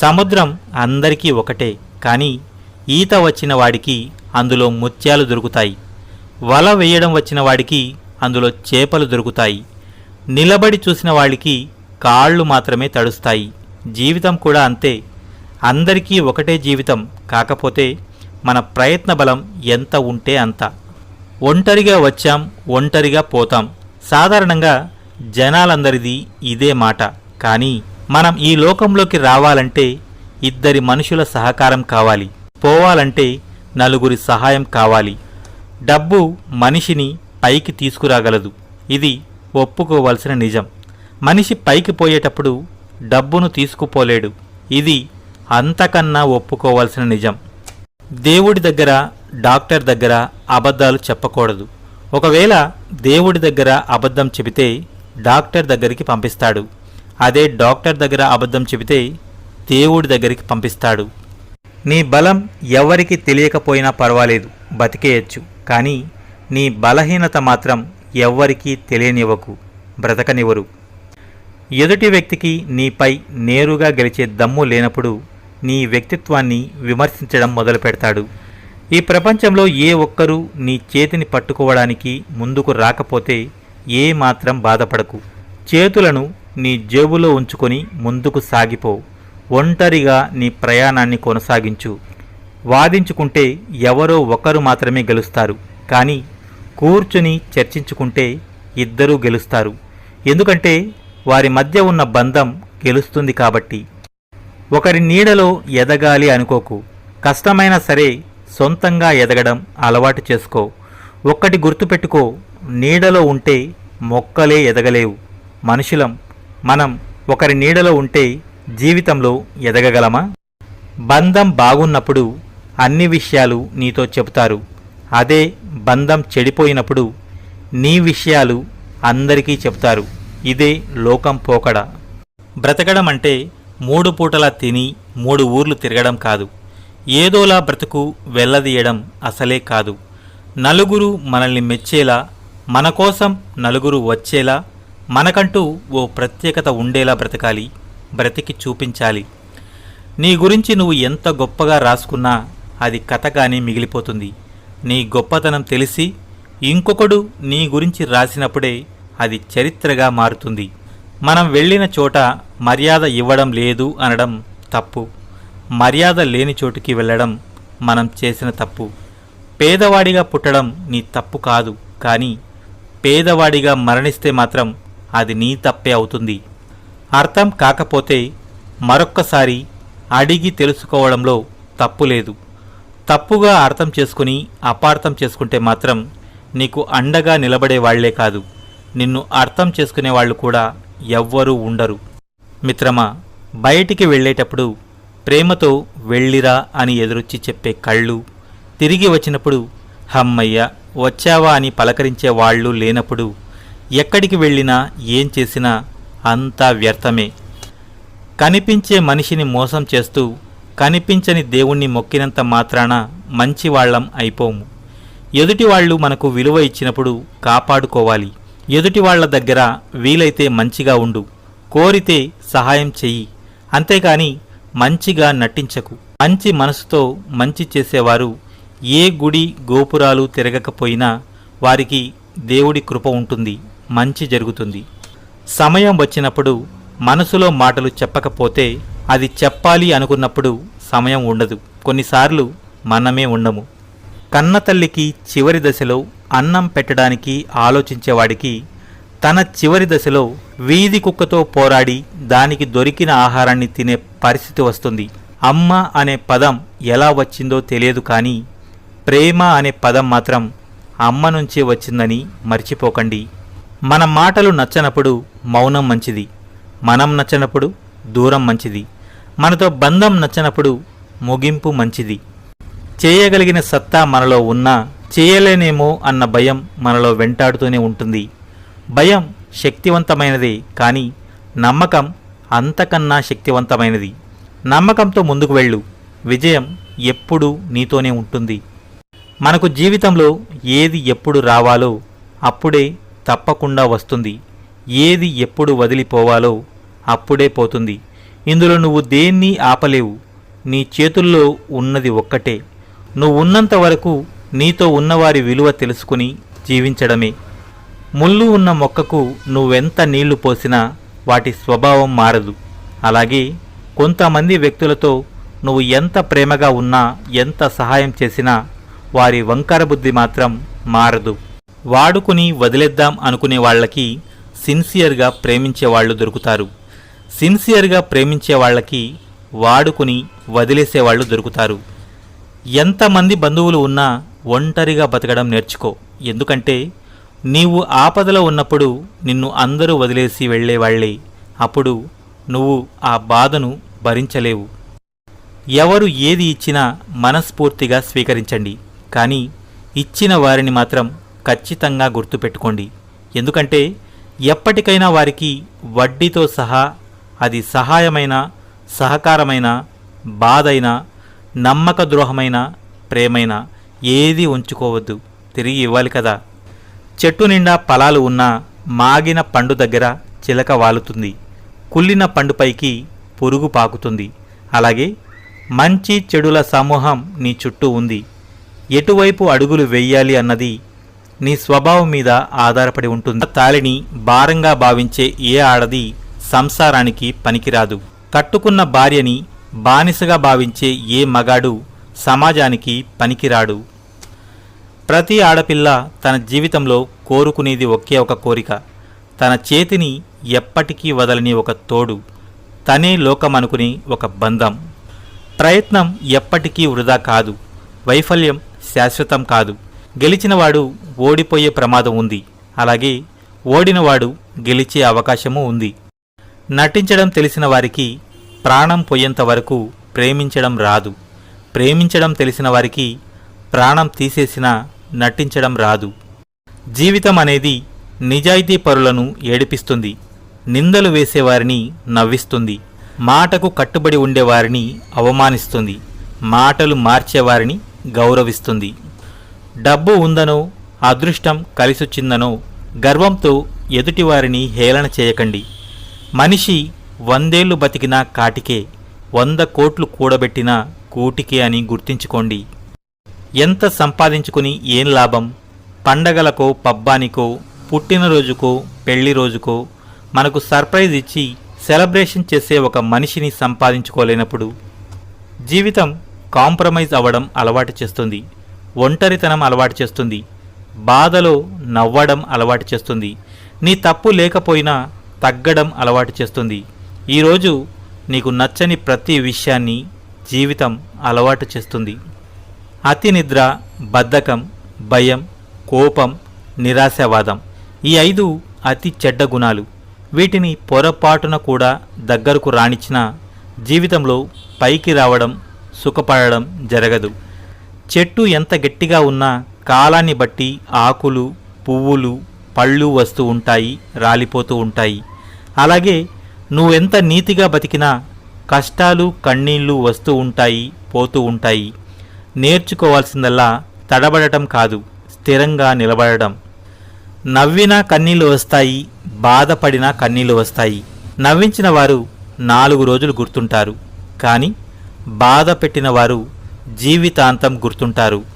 సముద్రం అందరికీ ఒకటే కానీ ఈత వచ్చిన వాడికి అందులో ముత్యాలు దొరుకుతాయి. వల వేయడం వచ్చిన వాడికి అందులో చేపలు దొరుకుతాయి. నిలబడి చూసిన వాడికి కాళ్ళు మాత్రమే తడుస్తాయి. జీవితం కూడా అంతే. అందరికీ ఒకటే జీవితం కాకపోతే మన ప్రయత్న బలం ఎంత ఉంటే అంత. ఒంటరిగా వచ్చాం ఒంటరిగా పోతాం. సాధారణంగా జనాలందరిది ఇదే మాట. కానీ మనం ఈ లోకంలోకి రావాలంటే ఇద్దరి మనుషుల సహకారం కావాలి. పోవాలంటే నలుగురి సహాయం కావాలి. డబ్బు మనిషిని పైకి తీసుకురాగలదు. ఇది ఒప్పుకోవలసిన నిజం. మనిషి పైకి పోయేటప్పుడు డబ్బును తీసుకుపోలేడు. ఇది అంతకన్నా ఒప్పుకోవాల్సిన నిజం. దేవుడి దగ్గర డాక్టర్ దగ్గర అబద్ధాలు చెప్పకూడదు. ఒకవేళ దేవుడి దగ్గర అబద్ధం చెబితే డాక్టర్ దగ్గరికి పంపిస్తాడు. అదే డాక్టర్ దగ్గర అబద్ధం చెబితే దేవుడి దగ్గరికి పంపిస్తాడు. నీ బలం ఎవరికి తెలియకపోయినా పర్వాలేదు బతికేయచ్చు. కానీ నీ బలహీనత మాత్రం ఎవ్వరికీ తెలియనివ్వకు బ్రతకనివ్వరు. ఎదుటి వ్యక్తికి నీపై నేరుగా గెలిచే దమ్ము లేనప్పుడు నీ వ్యక్తిత్వాన్ని విమర్శించడం మొదలు పెడతాడు. ఈ ప్రపంచంలో ఏ ఒక్కరూ నీ చేతిని పట్టుకోవడానికి ముందుకు రాకపోతే ఏ మాత్రం బాధపడకు. చేతులను నీ జేబులో ఉంచుకొని ముందుకు సాగిపో. ఒంటరిగా నీ ప్రయాణాన్ని కొనసాగించు. వాదించుకుంటే ఎవరో ఒకరు మాత్రమే గెలుస్తారు. కానీ కూర్చుని చర్చించుకుంటే ఇద్దరూ గెలుస్తారు. ఎందుకంటే వారి మధ్య ఉన్న బంధం గెలుస్తుంది కాబట్టి. ఒకరి నీడలో ఎదగాలి అనుకోకు. కష్టమైనా సరే సొంతంగా ఎదగడం అలవాటు చేసుకో. ఒక్కటి గుర్తుపెట్టుకో నీడలో ఉంటే మొక్కలే ఎదగలేవు. మనుషులం మనం ఒకరి నీడలో ఉంటే జీవితంలో ఎదగగలమా? బంధం బాగున్నప్పుడు అన్ని విషయాలు నీతో చెబుతారు. అదే బంధం చెడిపోయినప్పుడు నీ విషయాలు అందరికీ చెప్తారు ఇదే లోకం పోకడ. బ్రతకడం అంటే మూడు పూటలా తిని మూడు ఊర్లు తిరగడం కాదు. ఏదోలా బ్రతుకు వెళ్ళదీయడం అసలే కాదు. నలుగురు మనల్ని మెచ్చేలా మన కోసం నలుగురు వచ్చేలా మనకంటూ ఓ ప్రత్యేకత ఉండేలా బ్రతకాలి బ్రతికి చూపించాలి. నీ గురించి నువ్వు ఎంత గొప్పగా రాసుకున్నా అది కథగానే మిగిలిపోతుంది. నీ గొప్పతనం తెలిసి ఇంకొకడు నీ గురించి రాసినప్పుడే అది చరిత్రగా మారుతుంది. మనం వెళ్ళిన చోట మర్యాద ఇవ్వడం లేదు అనడం తప్పు. మర్యాద లేని చోటుకి వెళ్ళడం మనం చేసిన తప్పు. పేదవాడిగా పుట్టడం నీ తప్పు కాదు కానీ పేదవాడిగా మరణిస్తే మాత్రం అది నీ తప్పే అవుతుంది. అర్థం కాకపోతే మరొక్కసారి అడిగి తెలుసుకోవడంలో తప్పు లేదు. తప్పుగా అర్థం చేసుకుని అపార్థం చేసుకుంటే మాత్రం నీకు అండగా నిలబడే వాళ్ళే కాదు. నిన్ను అర్థం చేసుకునే వాళ్ళు కూడా ఎవ్వరూ ఉండరు. మిత్రమా బయటికి వెళ్ళేటప్పుడు ప్రేమతో వెళ్ళిరా అని ఎదురొచ్చి చెప్పే కళ్ళు తిరిగి వచ్చినప్పుడు హమ్మయ్య వచ్చావా అని పలకరించే వాళ్ళు లేనప్పుడు ఎక్కడికి వెళ్ళినా ఏం చేసినా అంతా వ్యర్థమే. కనిపించే మనిషిని మోసం చేస్తూ కనిపించని దేవుణ్ణి మొక్కినంత మాత్రాన మంచివాళ్ళం అయిపోము. ఎదుటివాళ్ళు మనకు విలువ ఇచ్చినప్పుడు కాపాడుకోవాలి. ఎదుటివాళ్ళ దగ్గర వీలైతే మంచిగా ఉండు. కోరితే సహాయం చెయ్యి. అంతేకాని మంచిగా నటించకు. మంచి మనసుతో మంచి చేసేవారు ఏ గుడి గోపురాలు తిరగకపోయినా వారికి దేవుడి కృప ఉంటుంది. మంచి జరుగుతుంది. సమయం వచ్చినప్పుడు మనసులో మాటలు చెప్పకపోతే అది చెప్పాలి అనుకున్నప్పుడు సమయం ఉండదు. కొన్నిసార్లు మనమే ఉండము. కన్నతల్లికి చివరి దశలో అన్నం పెట్టడానికి ఆలోచించేవాడికి తన చివరి దశలో వీధి కుక్కతో పోరాడి దానికి దొరికిన ఆహారాన్ని తినే పరిస్థితి వస్తుంది. అమ్మ అనే పదం ఎలా వచ్చిందో తెలియదు కానీ ప్రేమ అనే పదం మాత్రం అమ్మ నుంచే వచ్చిందని మర్చిపోకండి. మన మాటలు నచ్చనప్పుడు మౌనం మంచిది మనం నచ్చనప్పుడు దూరం మంచిది మనతో బంధం నచ్చనప్పుడు ముగింపు మంచిది. చేయగలిగిన సత్తా మనలో ఉన్నా చేయలేనేమో అన్న భయం మనలో వెంటాడుతూనే ఉంటుంది. భయం శక్తివంతమైనదే కానీ నమ్మకం అంతకన్నా శక్తివంతమైనది. నమ్మకంతో ముందుకు వెళ్ళు విజయం ఎప్పుడూ నీతోనే ఉంటుంది. మనకు జీవితంలో ఏది ఎప్పుడు రావాలో అప్పుడే తప్పకుండా వస్తుంది. ఏది ఎప్పుడు వదిలిపోవాలో అప్పుడే పోతుంది. ఇందులో నువ్వు దేన్ని ఆపలేవు? నీ చేతుల్లో ఉన్నది ఒక్కటే. నువ్వు ఉన్నంత వరకు నీతో ఉన్నవారి విలువ తెలుసుకుని జీవించడమే. ముళ్ళు ఉన్న మొక్కకు నువ్వెంత నీళ్ళు పోసినా వాటి స్వభావం మారదు. అలాగే కొంతమంది వ్యక్తులతో నువ్వు ఎంత ప్రేమగా ఉన్నా ఎంత సహాయం చేసినా వారి వంకర బుద్ధి మాత్రం మారదు. వాడుకుని వదిలేద్దాం అనుకునే వాళ్ళకి సిన్సియర్గా ప్రేమించే వాళ్ళు దొరుకుతారు. సిన్సియర్గా ప్రేమించే వాళ్ళకి వాడుకుని వదిలేసే వాళ్ళు దొరుకుతారు. ఎంతమంది బంధువులు ఉన్నా ఒంటరిగా బతకడం నేర్చుకో. ఎందుకంటే నీవు ఆపదలో ఉన్నప్పుడు నిన్ను అందరూ వదిలేసి వెళ్ళేవాళ్ళే అప్పుడు నువ్వు ఆ బాధను భరించలేవు. ఎవరు ఏది ఇచ్చినా మనస్ఫూర్తిగా స్వీకరించండి. కానీ ఇచ్చిన వారిని మాత్రం ఖచ్చితంగా గుర్తుపెట్టుకోండి. ఎందుకంటే ఎప్పటికైనా వారికి వడ్డీతో సహా అది సహాయమైన సహకారమైన బాధైన నమ్మక ద్రోహమైన ప్రేమైన ఏది ఉంచుకోవద్దు. తిరిగి ఇవ్వాలి కదా. చెట్టు నిండా ఫలాలు ఉన్నా మాగిన పండు దగ్గర చిలక వాలుతుంది. కుళ్ళిన పండుపైకి పురుగు పాకుతుంది. అలాగే మంచి చెడుల సమూహం నీ చుట్టూ ఉంది. ఎటువైపు అడుగులు వెయ్యాలి అన్నది నీ స్వభావం మీద ఆధారపడి ఉంటుంది. తాళిని భారంగా భావించే ఏ ఆడది సంసారానికి పనికిరాదు. కట్టుకున్న భార్యని బానిసగా భావించే ఏ మగాడు సమాజానికి పనికిరాడు. ప్రతి ఆడపిల్ల తన జీవితంలో కోరుకునేది ఒకే ఒక కోరిక. తన చేతిని ఎప్పటికీ వదలని ఒక తోడు. తనే లోకమనుకుని ఒక బంధం. ప్రయత్నం ఎప్పటికీ వృధా కాదు. వైఫల్యం శాశ్వతం కాదు. గెలిచినవాడు ఓడిపోయే ప్రమాదం ఉంది. అలాగే ఓడినవాడు గెలిచే అవకాశము ఉంది. నటించడం తెలిసిన వారికి ప్రాణం పోయేంత వరకు ప్రేమించడం రాదు. ప్రేమించడం తెలిసిన వారికి ప్రాణం తీసేసినా నటించడం రాదు. జీవితం అనేది నిజాయితీ పరులను ఏడిపిస్తుంది. నిందలు వేసేవారిని నవ్విస్తుంది. మాటకు కట్టుబడి ఉండేవారిని అవమానిస్తుంది. మాటలు మార్చేవారిని గౌరవిస్తుంది. డబ్బు ఉందనో అదృష్టం కలిసొచ్చిందనో గర్వంతో ఎదుటివారిని హేళన చేయకండి. మనిషి వందేళ్ళు బతికినా కాటికే వంద కోట్లు కూడబెట్టినా కూటికే అని గుర్తించుకోండి. ఎంత సంపాదించుకుని ఏం లాభం? పండగలకో పబ్బానికో పుట్టినరోజుకో పెళ్ళి రోజుకో మనకు సర్ప్రైజ్ ఇచ్చి సెలబ్రేషన్ చేసే ఒక మనిషిని సంపాదించుకోలేనప్పుడు జీవితం కాంప్రమైజ్ అవ్వడం అలవాటు చేస్తుంది. ఒంటరితనం అలవాటు చేస్తుంది. బాధలో నవ్వడం అలవాటు చేస్తుంది. నీ తప్పు లేకపోయినా తగ్గడం అలవాటు చేస్తుంది. ఈరోజు నీకు నచ్చని ప్రతి విషయాన్ని జీవితం అలవాటు చేస్తుంది. అతి నిద్ర బద్ధకం భయం కోపం నిరాశావాదం ఈ ఐదు అతి చెడ్డ గుణాలు. వీటిని పొరపాటున కూడా దగ్గరకు రాణించినా జీవితంలో పైకి రావడం సుఖపడడం జరగదు. చెట్టు ఎంత గట్టిగా ఉన్నా కాలాన్ని బట్టి ఆకులు పువ్వులు పళ్ళు వస్తూ ఉంటాయి రాలిపోతూ ఉంటాయి. అలాగే నువ్వెంత నీతిగా బతికినా కష్టాలు కన్నీళ్ళు వస్తూ ఉంటాయి పోతూ ఉంటాయి. నేర్చుకోవాల్సిందల్లా తడబడటం కాదు స్థిరంగా నిలబడడం. నవ్వినా కన్నీళ్ళు వస్తాయి బాధపడినా కన్నీళ్ళు వస్తాయి. నవ్వించిన వారు నాలుగు రోజులు గుర్తుంటారు. కానీ బాధ పెట్టిన వారు జీవితాంతం గుర్తుంటారు.